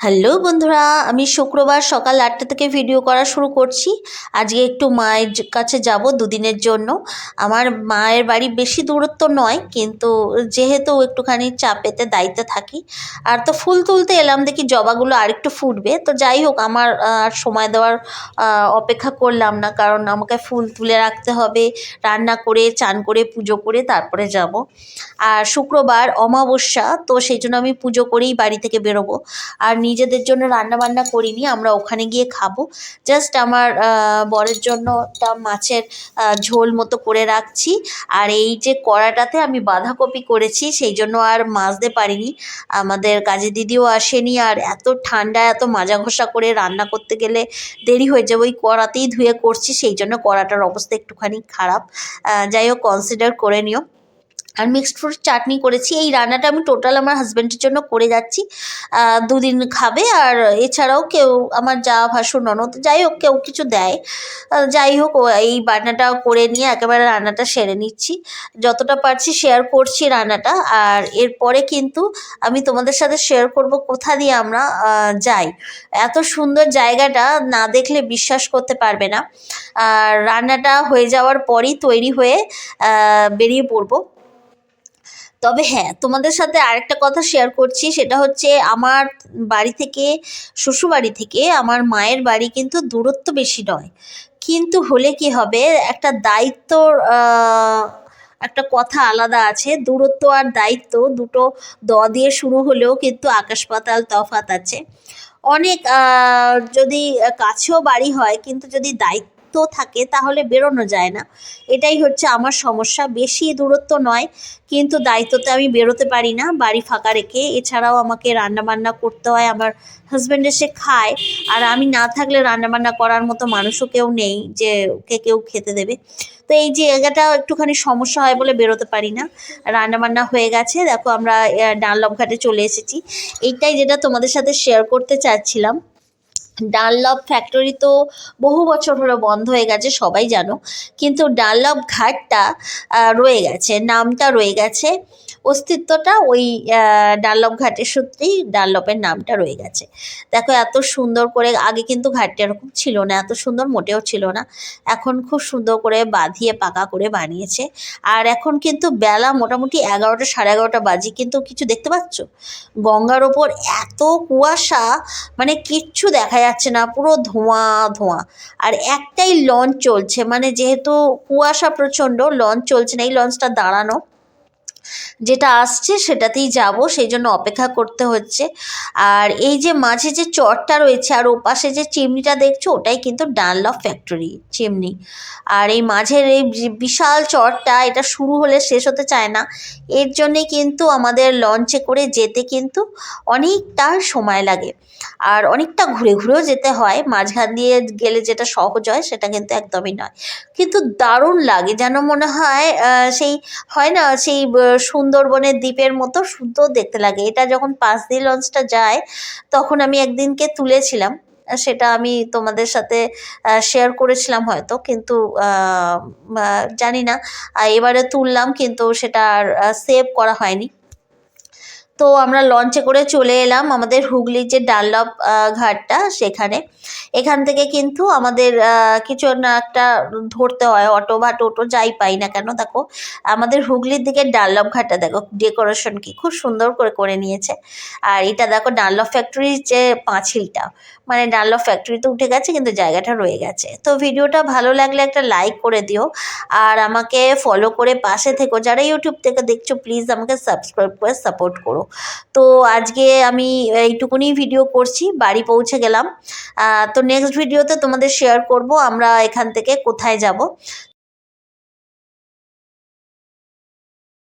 Hello বন্ধুরা, আমি শুক্রবার সকাল আটটা থেকে ভিডিও করা শুরু করছি। আজকে একটু মায়ের কাছে যাব দুদিনের জন্য। আমার মায়ের বাড়ি বেশি দূরত্ব নয়, কিন্তু যেহেতু একটুখানি চাপেতে দায়িত্বে থাকি, আর তো ফুল তুলতে এলাম দেখি জবাগুলো আরেকটু ফুটবে। তো যাই হোক, আমার আর সময় দেওয়ার অপেক্ষা করলাম না, কারণ আমাকে ফুল তুলে রাখতে হবে। রান্না করে, চান করে, পুজো করে তারপরে যাব। আর শুক্রবার অমাবস্যা, তো সেই জন্য আমি পুজো করেই বাড়ি থেকে বেরোবো। আর নিজেদের জন্য রান্না বান্না করিনি, আমরা ওখানে গিয়ে খাব। জাস্ট আমার বরের জন্য একটা মাছের ঝোল মতো করে রাখছি। আর এই যে কড়াটাতে আমি বাঁধাকপি করেছি, সেই জন্য আর মাজতে পারিনি। আমাদের কাজে দিদিও আসেনি, আর এত ঠান্ডা, এত মাজা ঘষা করে রান্না করতে গেলে দেরি হয়ে যাবে। ওই কড়াতেই ধুয়ে করছি, সেই জন্য কড়াটার অবস্থা একটুখানি খারাপ। যাই হোক কনসিডার করে নিও। আর মিক্সড ফ্রুট চাটনি করেছি। এই রান্নাটা আমি টোটাল আমার হাজব্যান্ডের জন্য করে যাচ্ছি। দুদিন খাবে আর এছাড়াও কেউ আমার যা ভাসুর ননদ, যাই হোক, কেউ কিছু দেয়। যাই হোক এই রান্নাটা করে নিয়ে একেবারে রান্নাটা সেরে নিচ্ছি। যতটা পারছি শেয়ার করছি রান্নাটা আর এরপরে কিন্তু আমি তোমাদের সাথে শেয়ার করব কোথা দিয়ে আমরা যাই। এত সুন্দর জায়গাটা না দেখলে বিশ্বাস করতে পারবে না। আর রান্নাটা হয়ে যাওয়ার পরই তৈরি হয়ে বেরিয়ে পড়ব। তবে হ্যাঁ তোমাদের সাথে আরেকটা কথা শেয়ার করছি, সেটা হচ্ছে আমার বাড়ি থেকে, শ্বশুরবাড়ি থেকে আমার মায়ের বাড়ি কিন্তু দূরত্ব বেশি নয়। কিন্তু হলে কি হবে, একটা দায়িত্বর একটা কথা আলাদা আছে, দূরত্ব আর দায়িত্ব দুটো দ দিয়ে শুরু হলেও কিন্তু আকাশ পাতাল তফাত আছে। অনেক যদি কাছেও বাড়ি হয়, কিন্তু যদি দায়িত্ব থাকে, তাহলে বেরোনো যায় না। এটাই হচ্ছে আমার সমস্যা। বেশি দূরত্ব নয়, কিন্তু দায়িত্বতে আমি বেরোতে পারি না, বাড়ি ফাঁকা রেখে। এছাড়াও আমাকে রান্না বান্না করতে হয়, আমার হাজব্যান্ড এসে খায়। আর আমি না থাকলে রান্না বান্না করার মতো মানুষও কেউ নেই, যে ওকে কেউ খেতে দেবে। তো এই জায়গাটা একটুখানি সমস্যা হয় বলে বেরোতে পারি না। রান্না বান্না হয়ে গেছে। দেখো আমরা ডানলপ ঘাটে চলে এসেছি। এইটাই যেটা তোমাদের সাথে শেয়ার করতে চাচ্ছিলাম। ডানলপ ফ্যাক্টরি তো বহু বছর হলো বন্ধ হয়ে গেছে, সবাই জানো। কিন্তু ডানলপ ঘাটটা রয়ে গেছে, নামটা রয়ে গেছে। অস্তিত্বটা ওই ডানলপ ঘাটের সূত্রেই ডানলপের নামটা রয়ে গেছে। দেখো এত সুন্দর করে, আগে কিন্তু ঘাটটা এরকম ছিল না, এত সুন্দর মোটেও ছিল না। এখন খুব সুন্দর করে বাঁধিয়ে, পাকা করে বানিয়েছে। আর এখন কিন্তু বেলা মোটামুটি এগারোটা সাড়ে এগারোটা বাজি, কিন্তু কিছু দেখতে পাচ্ছ? গঙ্গার ওপর এত কুয়াশা মানে কিচ্ছু দেখা যাচ্ছে না, পুরো ধোঁয়া ধোঁয়া। আর একটাই লঞ্চ চলছে মানে যেহেতু কুয়াশা প্রচণ্ড, লঞ্চ চলছে না, এই লঞ্চটা দাঁড়ানো। যেটা আসছে সেটাতেই যাব সেই জন্য অপেক্ষা করতে হচ্ছে। আর এই যে মাঝে যে চরটা রয়েছে আর ওপাশে যে চিমনিটা দেখছ, ওটাই কিন্তু ডানলপ ফ্যাক্টরি চিমনি। আর এই মাঝের এই বিশাল চরটা এটা শুরু হলে শেষ হতে চায় না। এর জন্যে কিন্তু আমাদের লঞ্চে করে যেতে কিন্তু অনেকটা সময় লাগে। আর অনেকটা ঘুরে ঘুরেও যেতে হয়, মাঝখান দিয়ে গেলে যেটা সহজ হয়, সেটা কিন্তু একদমই নয়। কিন্তু দারুণ লাগে, যেন মনে হয় সেই, হয় না, সেই সুন্দরবনের দ্বীপের মতো সুন্দর দেখতে লাগে। এটা যখন পাঁচ দিন লঞ্চটা যায়, তখন আমি একদিনকে তুলেছিলাম। সেটা আমি তোমাদের সাথে শেয়ার করেছিলাম হয়তো, কিন্তু জানি না। এবারে তুললাম, কিন্তু সেটা আর সেভ করা হয়নি। তো আমরা লঞ্চে করে চলে এলাম আমাদের হুগলির যে ডানলপ ঘাটটা সেখানে। এখান থেকে কিন্তু আমাদের কিছু না একটা ধরতে হয়, অটো বা টোটো যাই পাই না কেন দেখো, আমাদের হুগলির দিকে ডানলপ ঘাটটা দেখো ডেকোরেশন কি, খুব সুন্দর করে করে নিয়েছে। আর এটা দেখো ডানলপ ফ্যাক্টরির যে পাঁচিলটা মানে ডানলপ ফ্যাক্টরিতে উঠে গেছে, কিন্তু জায়গাটা রয়ে গেছে। তো ভিডিওটা ভালো লাগলে একটা লাইক করে দিও, আর আমাকে ফলো করে পাশে থেকো। যারা ইউটিউব থেকে দেখছ প্লিজ আমাকে সাবস্ক্রাইব করে সাপোর্ট করো। তো আজকে আমি এইটুকুনি ভিডিও করছি, বাড়ি পৌঁছে গেলাম। তো নেক্সট ভিডিওতে তোমাদের শেয়ার করব, আমরা এখান থেকে কোথায় যাব।